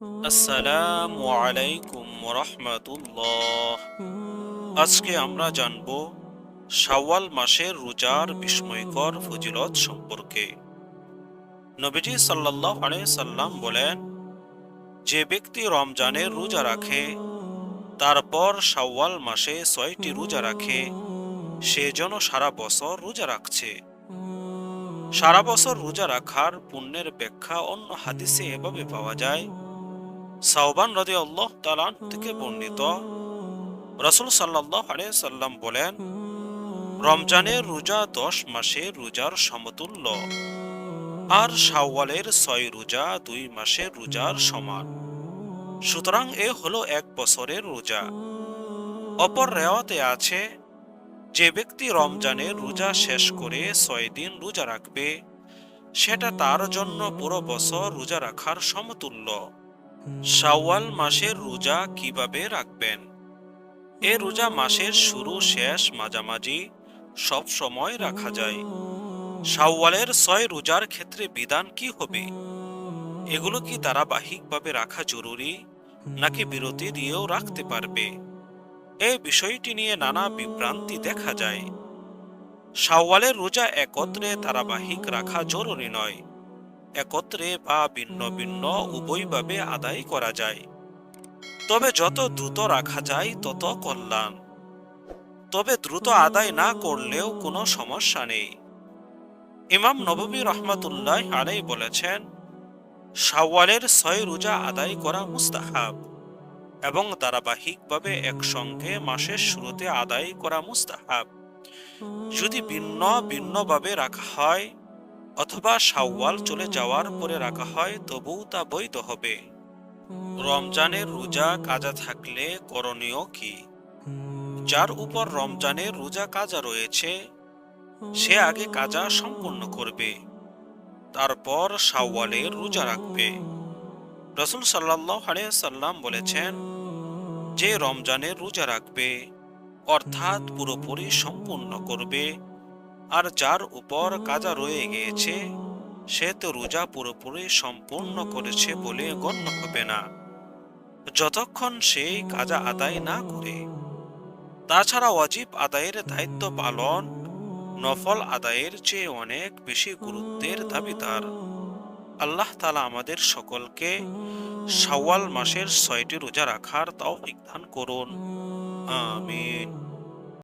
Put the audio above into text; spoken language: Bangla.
আসসালামু আলাইকুম রহমতুল্লাহ আজকে আমরা জানব মাসের রোজার বিস্ময়কর ফজিলত সম্পর্কে। নবীজি সাল্লাহ সাল্লাম বলেন, যে ব্যক্তি রমজানের রোজা রাখে, তারপর শাওয়াল মাসে ছয়টি রোজা রাখে, সে যেন সারা বছর রোজা রাখছে। সারা বছর রোজা রাখার পুণ্যের ব্যাখ্যা অন্য হাদিসে এভাবে পাওয়া যায় সাউবান রদি আল্লাহ তালান থেকে বর্ণিত। রসুল সাল্লাহ সাল্লাম বলেন রমজানের রোজা দশ মাসে রোজার সমতুল্য আর শাওয়ালের ছয় রোজা দুই মাসে রোজার সমান। সুতরাং এ হলো এক বছরের রোজা। অপর রেওয়াতে আছে, যে ব্যক্তি রমজানের রোজা শেষ করে ছয় দিন রোজা রাখবে, সেটা তার জন্য পুরো বছর রোজা রাখার সমতুল্য। শাওয়াল মাসের রোজা কীভাবে রাখবেন? এ রোজা মাসের শুরু, শেষ, মাঝামাঝি সব সময় রাখা যায়। শাওয়ালের ছয় রোজার ক্ষেত্রে বিধান কি হবে? এগুলো কি ধারাবাহিকভাবে রাখা জরুরি, নাকি বিরতি দিয়েও রাখতে পারবে? এই বিষয়টি নিয়ে নানা বিভ্রান্তি দেখা যায়। শাওয়ালের রোজা একত্রে ধারাবাহিক রাখা জরুরি নয়। একত্রে বা ভিন্ন ভিন্ন উভয়ভাবে আদায় করা যায়। তবে যত দ্রুত রাখা যায় তত কল্যাণ। তবে দ্রুত আদায় না করলেও কোনো সমস্যা নেই। ইমাম নববী রহমতুল্লাহ আলাই বলেছেন শাওয়ালের ছয় রোজা আদায় করা মুস্তাহাব এবং ধারাবাহিকভাবে একসঙ্গে মাসের শুরুতে আদায় করা মুস্তাহাব। যদি ভিন্ন ভিন্নভাবে রাখা হয় অথবা শাওয়াল চলে যাওয়ার পরে রাখা হয়, তবুও তা বৈধ হবে। রমজানের রোজা কাজা থাকলে করণীয় কি? যার উপর রমজানের রোজা কাজা রয়েছে, সে আগে কাজা সম্পূর্ণ করবে, তারপর শাওয়ালের রোজা রাখবে। রসুল সাল্লাহ সাল্লাম বলেছেন, যে রমজানের রোজা রাখবে, অর্থাৎ পুরোপুরি সম্পূর্ণ করবে আর যার উপর কাজা রয়ে গিয়েছে, সে তো রোজা পুরোপুরি সম্পূর্ণ করেছে বলে গণ্য হবে না। যতক্ষণ সে কাজা আদায় না করে, তাছাড়া অজীব আদায়ের দায়িত্ব পালন, নফল আদায়ের চেয়ে অনেক বেশি গুরুত্বের দাবিদার। আল্লাহ তালা আমাদের সকলকে শাওয়াল মাসের ছয়টি রোজা রাখার তাও দান করুন। আমিন।